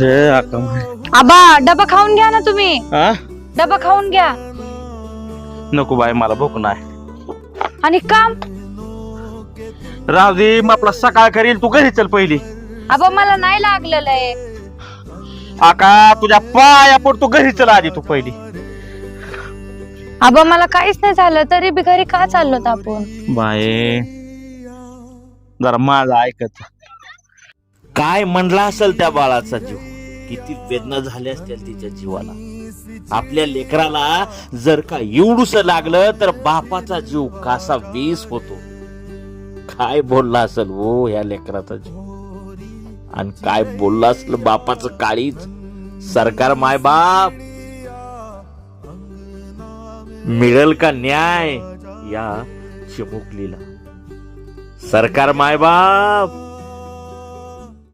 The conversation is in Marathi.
हे आका आबा डबा खाऊन घ्या ना तुम्ही. हा डबा खाऊन घ्या. नको बाई मला भूक नाही. आणि काम? राहू दे मग आपला सकाळ करील तू घरी चल पहिली. आबा मला नाही लागलेलं आहे. आका तुझ्या पाया पड तू घरी चल आधी तू पहिली. आबा मला काहीच नाही झालं तरी बी घरी का चाललो आपण? बाय जरा माझं ऐकत. काय म्हणला असेल त्या बाळाचा जीव? किती वेदना झाल्या असतील तिच्या जीवाला. आपल्या लेकराला जर का एवढूस लागलं तर बापाचा जीव कासा वीस होतो. काय बोलला असेल हो ह्या लेकराचा जीव? आणि काय बोलला असेल बापाचं काळीच सरकार माय बाप मिळेल का न्याय? या चिमुकलीला. सरकार माय बाप